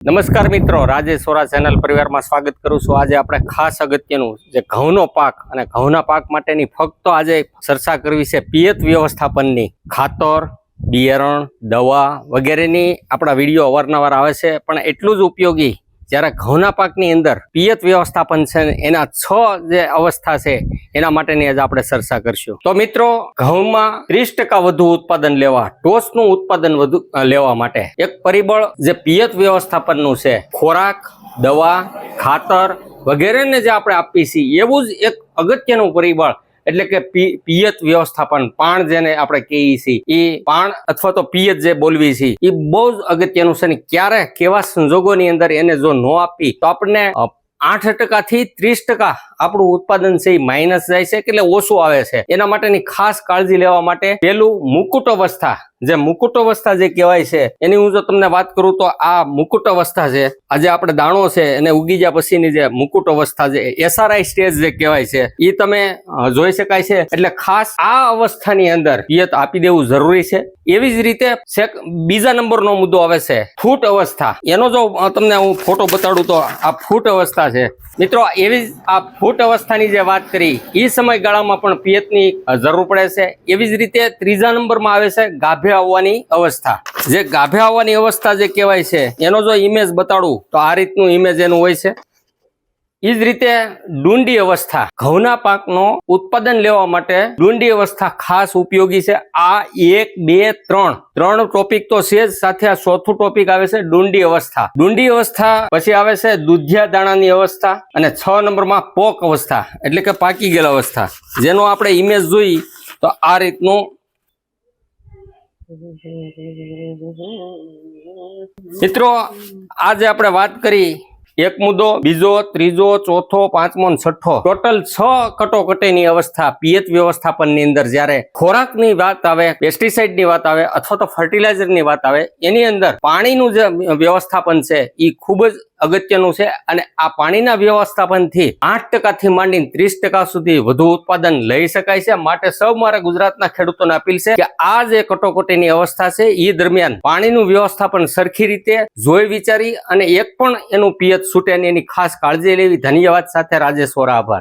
નમસ્કાર મિત્રો રાજે સોરા ચેનલ પરિવારમાં સ્વાગત કરું છું. આજે આપણે ખાસ અગત્યનું જે ઘઉંનો પાક અને ઘઉંના પાક માટેની ફક્ત આજે ચર્ચા કરવી છે પિયત વ્યવસ્થાપનની. ખાતર, બિયારણ, દવા વગેરેની આપણા વીડિયો અવારનવાર આવે છે, પણ એટલું જ ઉપયોગી જ્યારે ઘઉંના પાકની અંદર પિયત વ્યવસ્થાપન છે, એના છ જે અવસ્થા છે, એના માટેની આજે આપણે ચર્ચા કરશું. તો મિત્રો, ઘઉંમાં ત્રીસ ટકા વધુ ઉત્પાદન લેવા, ટોસનું ઉત્પાદન વધુ લેવા માટે એક પરિબળ જે પિયત વ્યવસ્થાપનનું છે, ખોરાક, દવા, ખાતર વગેરેને જે આપણે આપીએ છીએ, એવું જ એક અગત્યનું પરિબળ એટલે કે પિયત વ્યવસ્થાપન, પાણ જેને આપણે કહીએ છીએ, એ પાણ અથવા તો પિયત જે બોલવી છે, એ બહુ જ અગત્યનું છે ને ક્યારે, કેવા સંજોગોની અંદર એને જો ન આપી, તો આપણને આઠ ટકા થી ત્રીસ ટકા આપણું ઉત્પાદન છે એ માઇનસ જાય છે કેટલે ઓછું આવે છે. એના માટેની ખાસ કાળજી લેવા માટે પેલું મુકુટ અવસ્થા જે મુકુટ અવસ્થા જે કહેવાય છે, એની હું જો તમને વાત કરું તો આ મુકુટ અવસ્થા છે, આજે આપણે દાણો છે, એને ઉગી ગયા પછીની જે મુકુટ અવસ્થા છે એસઆરઆઈ સ્ટેજ જે કહેવાય છે એ તમે જોઈ શકાય છે. એટલે ખાસ આ અવસ્થાની અંદર પિયત આપી દેવું જરૂરી છે. એવી જ રીતે બીજા નંબરનો મુદ્દો આવે છે, ફૂટ અવસ્થા. એનો જો તમને હું ફોટો બતાડું તો આ ફૂટ અવસ્થા છે. મિત્રો, એવી આ ફૂટ અવસ્થાની જે વાત કરી એ સમયગાળામાં પણ પિયતની જરૂર પડે છે. એવી જ રીતે ત્રીજા નંબરમાં આવે છે ગાભે આવવાની અવસ્થા. જે ગાભે આવવાની અવસ્થા જે કહેવાય છે, એનો જો ઇમેજ બતાડું, તો આ રીતનું ઇમેજ એનું હોય છે. એ જ રીતે ડુંડી અવસ્થા. ઘઉંના પાકનો ઉત્પાદન લેવા માટે ડુંડી અવસ્થા ખાસ ઉપયોગી છે. આ એક, બે, ત્રણ. ત્રણ ટોપિક તો છે જ, સાથે આ ચોથું ટોપિક આવે છે ડુંડી અવસ્થા. ડુંડી અવસ્થા પછી આવે છે દૂધિયા દાણાની અવસ્થા અને છ નંબરમાં પોક અવસ્થા, એટલે કે પાકી ગયેલ અવસ્થા. જેનો આપણે ઇમેજ જોઈ, તો આ રીતનું મિત્રો આજે આપણે વાત કરી એક મુદ્દો, બીજો, ત્રીજો, ચોથો, પાંચમો છઠ્ઠો. ટોટલ છ કટોકટીની અવસ્થા પિયત વ્યવસ્થાપનની અંદર જ્યારે ખોરાકની વાત આવે પેસ્ટિસાઇડની વાત આવે અથવા તો ફર્ટિલાઇઝરની વાત આવે, એની અંદર પાણીનું જે વ્યવસ્થાપન છે, એ ખૂબ જ અગત્યનું છે અને આ પાણીના વ્યવસ્થાપનથી આઠ ટકાથી માંડીને ત્રીસ ટકા સુધી વધુ ઉત્પાદન લઈ શકાય છે. માટે સૌ મારા ગુજરાતના ખેડૂતોને અપીલ છે કે આ જે કટોકટીની અવસ્થા છે એ દરમિયાન પાણીનું વ્યવસ્થાપન સરખી રીતે જોઈ વિચારી અને એક પણ એનું પિયત છૂટે ને એની ખાસ કાળજી લેવી. ધન્યવાદ સાથે રાજેશ્વર આભાર.